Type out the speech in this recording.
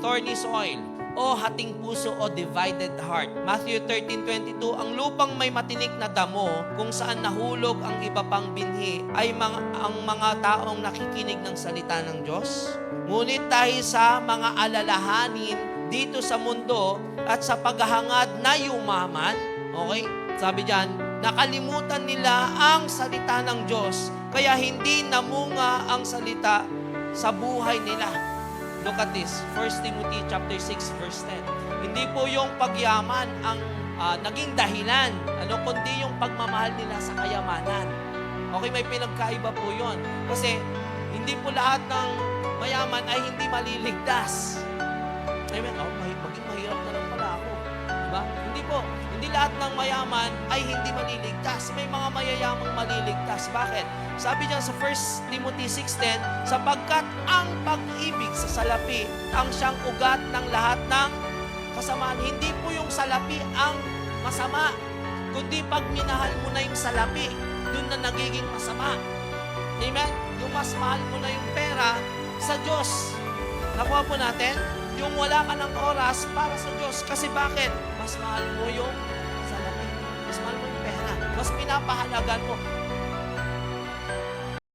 thorny soil, o hating puso o divided heart. Matthew 13:22, ang lupang may matinik na damo kung saan nahulog ang iba pang binhi ay mga, ang mga taong nakikinig ng salita ng Diyos. Ngunit dahil sa mga alalahanin dito sa mundo at sa paghahangad na yumaman, okay? Sabi diyan, nakalimutan nila ang salita ng Diyos kaya hindi namunga ang salita sa buhay nila. Look at this, 1 Timothy chapter 6 verse 10. Hindi po yung pagyaman ang ah, naging dahilan, ano kundi yung pagmamahal nila sa kayamanan. Okay, may pinagkaiba po 'yon. Kasi hindi po lahat ng mayaman ay hindi maliligtas. Amen. Oh, Hindi lahat ng mayaman ay hindi maliligtas. May mga mayayamang maliligtas. Bakit? Sabi niya sa 1 Timothy 6.10, sapagkat ang pag-ibig sa salapi ang siyang ugat ng lahat ng kasamaan. Hindi po yung salapi ang masama, kundi pag minahal mo na yung salapi, dun na nagiging masama. Amen? Yung mas mahal mo na yung pera sa Diyos. Nakuha po natin? Yung wala ka ng oras para sa Diyos. Kasi bakit? Mas mahal mo yung salapi. Mas mahal mo yung pera. Mas pinapahalagan mo.